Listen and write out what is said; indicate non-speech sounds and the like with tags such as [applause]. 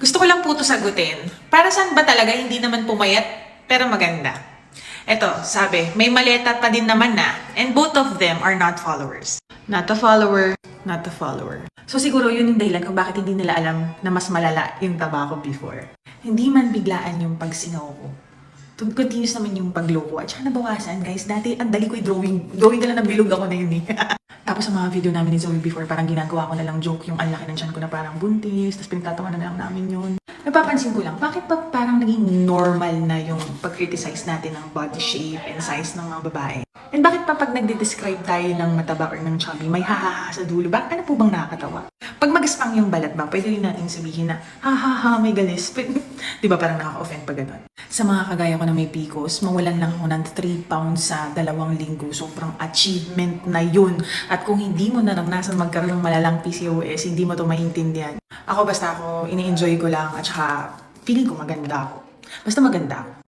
Gusto ko lang po ito sagutin. Para saan ba talaga hindi naman pumayat pero maganda? Eto, sabi, may maleta pa din naman na and both of them are not followers. Not a follower, not a follower. So siguro yun yung dahilan kung bakit hindi nila alam na mas malala yung tabako before. Hindi man biglaan yung pagsingaw ko. Continuous naman yung pagloko. At saka nabawasan, guys. Dati, ang dali ko yung drawing. Drawing na lang ng bilog ako na yun eh. [laughs] Tapos sa mga video namin ni Zoe before, parang ginagawa ko na lang joke yung ang laki ng tiyan ko na parang buntis, tapos pinagtatawanan na lang namin yun. Napapansin ko lang, bakit ba parang naging normal na yung pag-criticize natin ng body shape and size ng mga babae? And bakit pa pag nagde-describe tayo ng mataba or ng chubby, may hahaha sa dulo? Bakit ano po bang nakakatawa? Magaspang yung balat ba, pwede rin natin sabihin na, ha ha ha, may galis. [laughs] Di ba parang nakaka-offend pag ganun? Sa mga kagaya ko na may PCOS, mawalan lang ako ng 3 pounds sa dalawang linggo. Sobrang achievement na yun. At kung hindi mo naranasan magkaroon ng malalang PCOS, hindi mo to maintindihan. Ako basta ako, ini-enjoy ko lang at saka feeling ko maganda ako. Basta maganda ako.